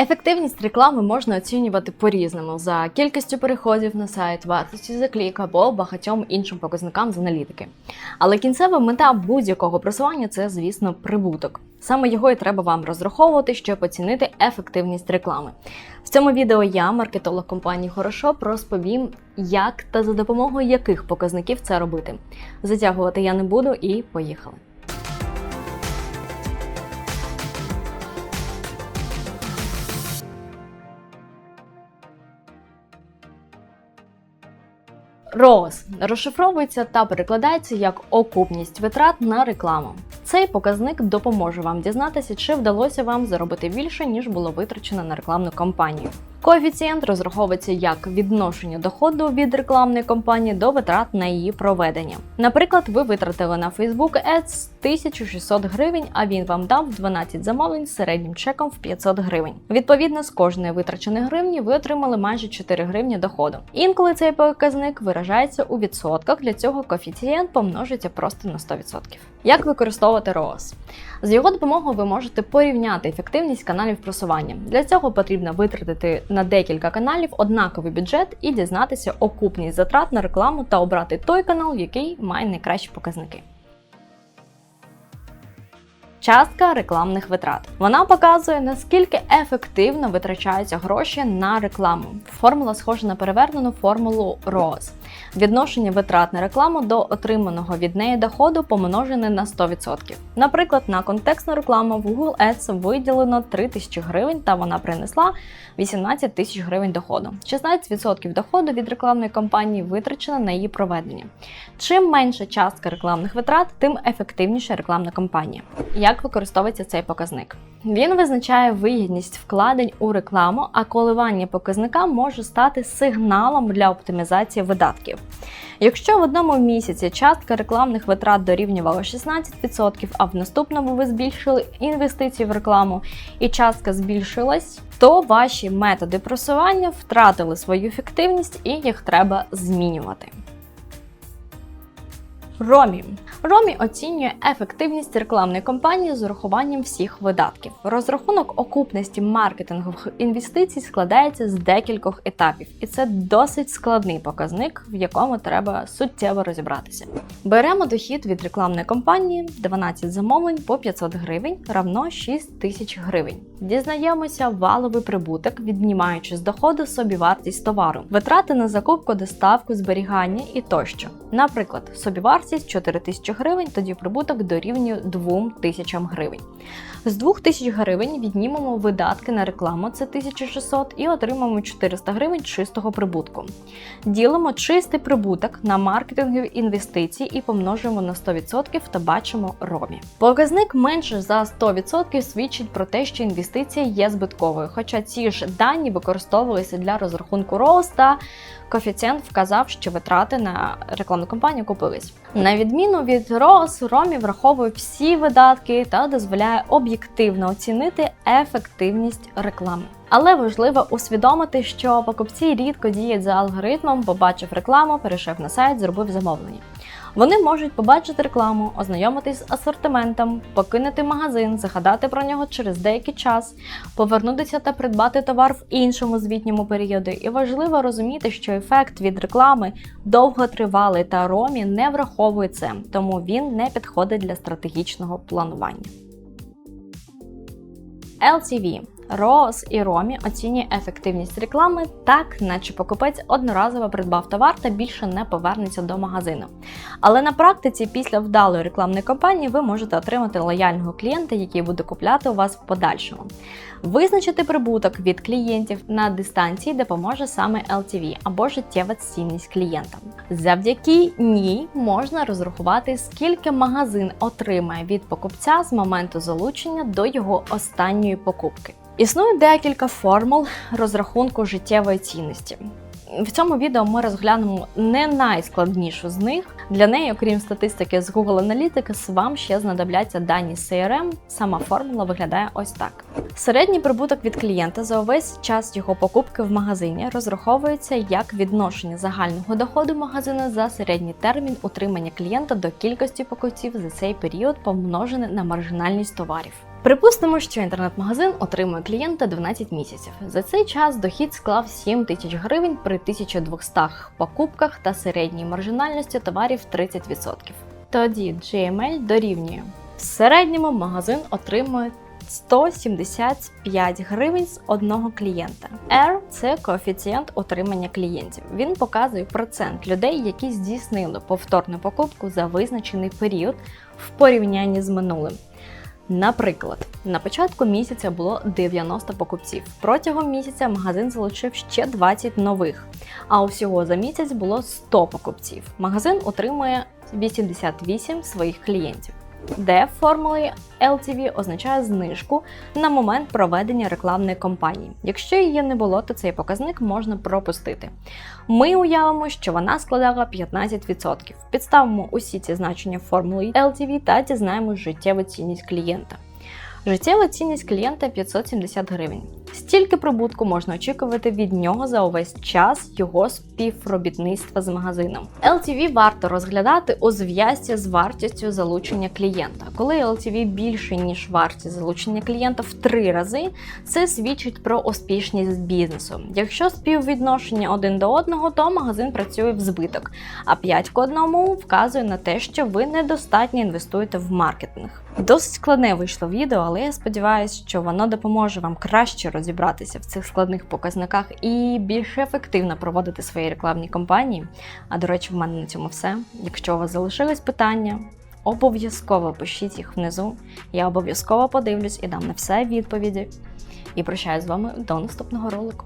Ефективність реклами можна оцінювати по-різному за кількістю переходів на сайт, вартості за клік або багатьом іншим показникам з аналітики. Але кінцева мета будь-якого просування це, звісно, прибуток. Саме його і треба вам розраховувати, щоб оцінити ефективність реклами. В цьому відео я, маркетолог компанії Хорошоп, розповім, як та за допомогою яких показників це робити. Затягувати я не буду і поїхали. ROAS розшифровується та перекладається як окупність витрат на рекламу. Цей показник допоможе вам дізнатися, чи вдалося вам заробити більше, ніж було витрачено на рекламну кампанію. Коефіцієнт розраховується як відношення доходу від рекламної кампанії до витрат на її проведення. Наприклад, ви витратили на Facebook Ads 1600 гривень, а він вам дав 12 замовлень з середнім чеком в 500 гривень. Відповідно, з кожної витраченої гривні ви отримали майже 4 гривні доходу. Інколи цей показник виражається у відсотках. Для цього коефіцієнт помножується просто на 100%. Як використовувати ROAS? З його допомогою ви можете порівняти ефективність каналів просування. Для цього потрібно витратити на декілька каналів однаковий бюджет і дізнатися окупність затрат на рекламу та обрати той канал, який має найкращі показники. Частка рекламних витрат. Вона показує, наскільки ефективно витрачаються гроші на рекламу. Формула схожа на перевернену формулу ROAS. Відношення витрат на рекламу до отриманого від неї доходу помножене на 100%. Наприклад, на контекстну рекламу в Google Ads виділено 3 тисячі гривень та вона принесла 18 тисяч гривень доходу. 16% доходу від рекламної кампанії витрачено на її проведення. Чим менша частка рекламних витрат, тим ефективніша рекламна кампанія. Як використовується цей показник? Він визначає вигідність вкладень у рекламу, а коливання показника може стати сигналом для оптимізації видатків. Якщо в одному місяці частка рекламних витрат дорівнювала 16%, а в наступному ви збільшили інвестиції в рекламу і частка збільшилась, то ваші методи просування втратили свою ефективність і їх треба змінювати. Ромі. Ромі оцінює ефективність рекламної кампанії з урахуванням всіх видатків. Розрахунок окупності маркетингових інвестицій складається з декількох етапів, і це досить складний показник, в якому треба суттєво розібратися. Беремо дохід від рекламної кампанії 12 замовлень по 500 гривень равно 6 тисяч гривень. Дізнаємося валовий прибуток, віднімаючи з доходу собівартість товару, витрати на закупку, доставку, зберігання і тощо. Наприклад, собівартість 4 тисячі гривень, тоді прибуток дорівнює 2 тисячам гривень. З 2 тисяч гривень віднімемо видатки на рекламу, це 1600, і отримаємо 400 гривень чистого прибутку. Ділимо чистий прибуток на маркетингові інвестиції і помножуємо на 100% та бачимо ромі. Показник менше за 100% свідчить про те, що інвестиція є збитковою, хоча ці ж дані використовувалися для розрахунку ROAS та коефіцієнт вказав, що витрати на рекламну кампанію купились. На відміну від ROAS, Ромі враховує всі видатки та дозволяє об'єктивно оцінити ефективність реклами. Але важливо усвідомити, що покупці рідко діють за алгоритмом, побачив рекламу, перейшов на сайт, зробив замовлення. Вони можуть побачити рекламу, ознайомитись з асортиментом, покинути магазин, згадати про нього через деякий час, повернутися та придбати товар в іншому звітньому періоді. І важливо розуміти, що ефект від реклами довготривалий та ромі не враховує це, тому він не підходить для стратегічного планування. LTV ROAS і Ромі оцінює ефективність реклами так, наче покупець одноразово придбав товар та більше не повернеться до магазину. Але на практиці, після вдалої рекламної кампанії, ви можете отримати лояльного клієнта, який буде купляти у вас в подальшому. Визначити прибуток від клієнтів на дистанції допоможе саме LTV або життєва цінність клієнта. Завдяки ній можна розрахувати, скільки магазин отримає від покупця з моменту залучення до його останньої покупки. Існує декілька формул розрахунку життєвої цінності. В цьому відео ми розглянемо не найскладнішу з них. Для неї, окрім статистики з Google Analytics, вам ще знадобляться дані CRM. Сама формула виглядає ось так: середній прибуток від клієнта за увесь час його покупки в магазині розраховується як відношення загального доходу магазину за середній термін утримання клієнта до кількості покупців за цей період, помножене на маржинальність товарів. Припустимо, що інтернет-магазин отримує клієнта 12 місяців. За цей час дохід склав 7 тисяч гривень при 1200 покупках та середній маржинальності товарів 30%. Тоді GML дорівнює. В середньому магазин отримує 175 гривень з одного клієнта. R – це коефіцієнт отримання клієнтів. Він показує процент людей, які здійснили повторну покупку за визначений період в порівнянні з минулим. Наприклад, на початку місяця було 90 покупців. Протягом місяця магазин залучив ще 20 нових, а усього за місяць було 100 покупців. Магазин отримує 88 своїх клієнтів. Де формулою LTV означає знижку на момент проведення рекламної кампанії. Якщо її не було, то цей показник можна пропустити. Ми уявимо, що вона складала 15%. Підставимо усі ці значення формулою LTV та дізнаємось життєву цінність клієнта. Життєва цінність клієнта 570 гривень. Стільки прибутку можна очікувати від нього за увесь час його співробітництва з магазином. LTV варто розглядати у зв'язці з вартістю залучення клієнта. Коли LTV більше ніж вартість залучення клієнта в три рази, це свідчить про успішність бізнесу. Якщо співвідношення один до одного, то магазин працює в збиток, а 5 к 1 вказує на те, що ви недостатньо інвестуєте в маркетинг. Досить складне вийшло відео, але я сподіваюся, що воно допоможе вам краще розібратися в цих складних показниках і більш ефективно проводити свої рекламні кампанії. А до речі, в мене на цьому все. Якщо у вас залишились питання, обов'язково пишіть їх внизу. Я обов'язково подивлюсь і дам на все відповіді. І прощаюсь з вами до наступного ролику.